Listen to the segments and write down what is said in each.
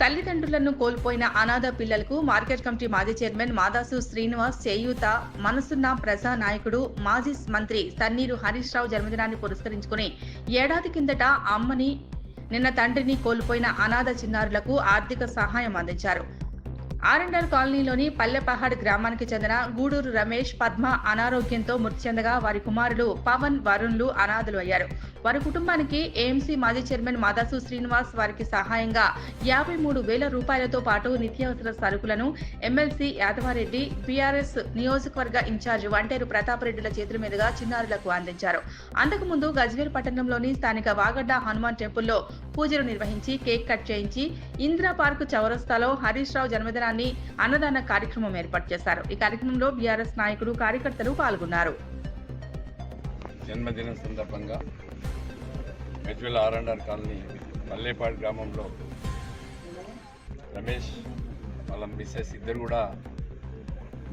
తల్లిదండ్రులను కోల్పోయిన అనాథ పిల్లలకు మార్కెట్ కమిటీ మాజీ చైర్మన్ మాదాసు శ్రీనివాస్ చేయూత మనసున్న ప్రజా నాయకుడు మాజీ మంత్రి తన్నీరు హరీష్ రావు జన్మదినాన్ని పురస్కరించుకుని ఏడాది కిందట అమ్మని నిన్న తండ్రిని కోల్పోయిన అనాథ చిన్నారులకు ఆర్థిక సహాయం అందించారు. ఆర్ఎండ్ఆర్ కాలనీలోని పల్లెపహాడ్ గ్రామానికి చెందిన గూడూరు రమేష్ పద్మ అనారోగ్యంతో మృతి చెందగా వారి కుమారులు పవన్ వరుణ్లు అనాథలు అయ్యారు వారి కుటుంబానికి ఏఎంసీ మాజీ చైర్మన్ మాదాసు శ్రీనివాస్ వారికి సహాయంగా యాభై మూడు వేల రూపాయలతో పాటు నిత్యావసర సరుకులను ఎమ్మెల్సీ యాదవారెడ్డి బీఆర్ఎస్ నియోజకవర్గ ఇన్ఛార్జ్ వంటేరు ప్రతాప్ రెడ్డిల చేతుల మీదుగా చిన్నారులకు అందించారు. అంతకుముందు గజ్వేల్ పట్టణంలోని స్థానిక వాగడ్డ హనుమాన్ టెంపుల్లో పూజలు నిర్వహించి కేక్ కట్ చేయించి ఇందిరా పార్క్ చౌరస్తాలో హరీష్ రావు జన్మదిన జన్మదినాన్ని అన్నదాన కార్యక్రమం ఏర్పాటు చేశారు. ఈ కార్యక్రమంలో బీఆర్ఎస్ నాయకులు కార్యకర్తలు పాల్గొన్నారు. జన్మదినం సందర్భంగా మెజ్వెల్ ఆర్ఎండ్ఆర్ కాలనీ పల్లేపాడు గ్రామంలో రమేష్ వాళ్ళ మిస్సెస్ ఇద్దరు కూడా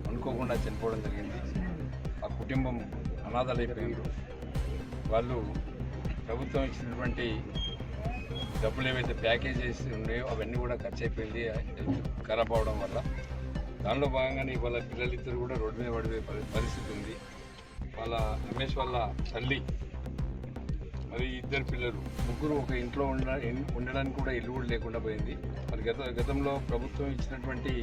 అనుకోకుండా చనిపోవడం జరిగింది. ఆ కుటుంబం అనాథలైపోయింది. వాళ్ళు ప్రభుత్వం ఇచ్చినటువంటి డబ్బులు ఏవైతే ప్యాకేజెస్ ఉన్నాయో అవన్నీ కూడా ఖర్చు అయిపోయింది హెల్త్ ఖరాబ్ అవడం వల్ల. దానిలో భాగంగానే వాళ్ళ పిల్లలిద్దరు కూడా రోడ్డు మీద పడిపోయే పరిస్థితి ఉంది. వాళ్ళ రమేష్ వాళ్ళ తల్లి మరి ఇద్దరు పిల్లలు. ముగ్గురు ఒక ఇంట్లో ఉండ ఉండడానికి కూడా ఇల్లు కూడా లేకుండా పోయింది. మరి గత గతంలో ప్రభుత్వం ఇచ్చినటువంటి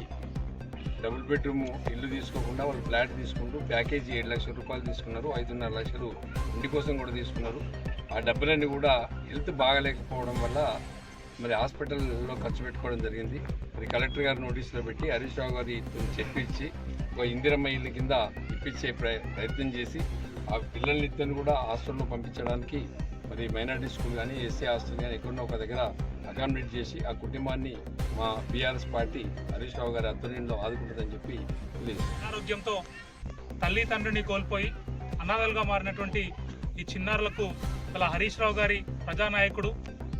డబుల్ బెడ్రూమ్ ఇల్లు తీసుకోకుండా వాళ్ళు ఫ్లాట్ తీసుకుంటూ ప్యాకేజీ ఏడు లక్షల రూపాయలు తీసుకున్నారు. ఐదున్నర లక్షలు ఇంటి కోసం కూడా తీసుకున్నారు. ఆ డబ్బులన్నీ కూడా హెల్త్ బాగాలేకపోవడం వల్ల మరి హాస్పిటల్లో ఖర్చు పెట్టుకోవడం జరిగింది. మరి కలెక్టర్ గారు నోటీసులో పెట్టి హరీష్ రావు గారి చెప్పించి ఒక ఇందిరమ్మ ఇల్లు కింద ఇప్పించే ప్రయత్నం చేసి ఆ పిల్లల్ని ఇద్దరిని కూడా హాస్టల్లో పంపించడానికి మరి మైనార్టీ స్కూల్ కానీ ఎస్సీ హాస్టల్ కానీ ఎక్కడో ఒక దగ్గర అకామిడేట్ చేసి ఆ కుటుంబాన్ని మా బీఆర్ఎస్ పార్టీ హరీష్ రావు గారి ఆధ్వర్యంలో ఆదుకుంటుందని చెప్పి అనారోగ్యంతో తల్లి తండ్రిని కోల్పోయి అనాథలుగా మారినటువంటి ఈ చిన్నారులకు గల హరీష్ రావు గారి ప్రజానాయకుడు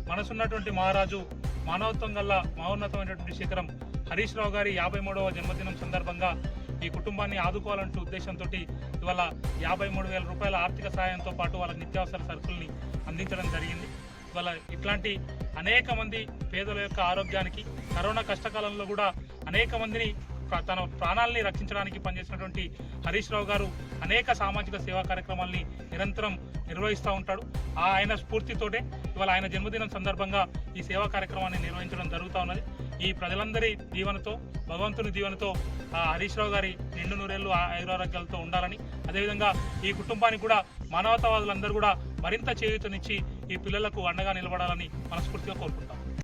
మనసున్నటువంటి మహారాజు మానవత్వం గల మహోన్నతమైనటువంటి శిఖరం హరీష్ రావు గారి యాభై మూడవ జన్మదినం సందర్భంగా ఈ కుటుంబాన్ని ఆదుకోవాలంటే ఉద్దేశంతో ఇవాళ యాభై మూడు వేల రూపాయల ఆర్థిక సహాయంతో పాటు వాళ్ళ నిత్యావసర సరుకుల్ని అందించడం జరిగింది. ఇవాళ ఇట్లాంటి అనేక మంది పేదల యొక్క ఆరోగ్యానికి కరోనా కష్టకాలంలో కూడా అనేక మందిని తన ప్రాణాలని రక్షించడానికి పనిచేసినటువంటి హరీష్ రావు గారు అనేక సామాజిక సేవా కార్యక్రమాల్ని నిరంతరం నిర్వహిస్తూ ఉంటాడు. ఆయన స్ఫూర్తితోటే ఇవాళ ఆయన జన్మదినం సందర్భంగా ఈ సేవా కార్యక్రమాన్ని నిర్వహించడం జరుగుతూ ఉన్నది. ఈ ప్రజలందరి దీవెనతో భగవంతుని దీవెనతో ఆ హరీష్ రావు గారి నిండు నూరేళ్ళు ఆయురారోగ్యాలతో ఉండాలని అదేవిధంగా ఈ కుటుంబానికి కూడా మానవతావాదులందరూ కూడా మరింత చేయూతనిచ్చి ఈ పిల్లలకు అండగా నిలబడాలని మనస్ఫూర్తిగా కోరుకుంటాం.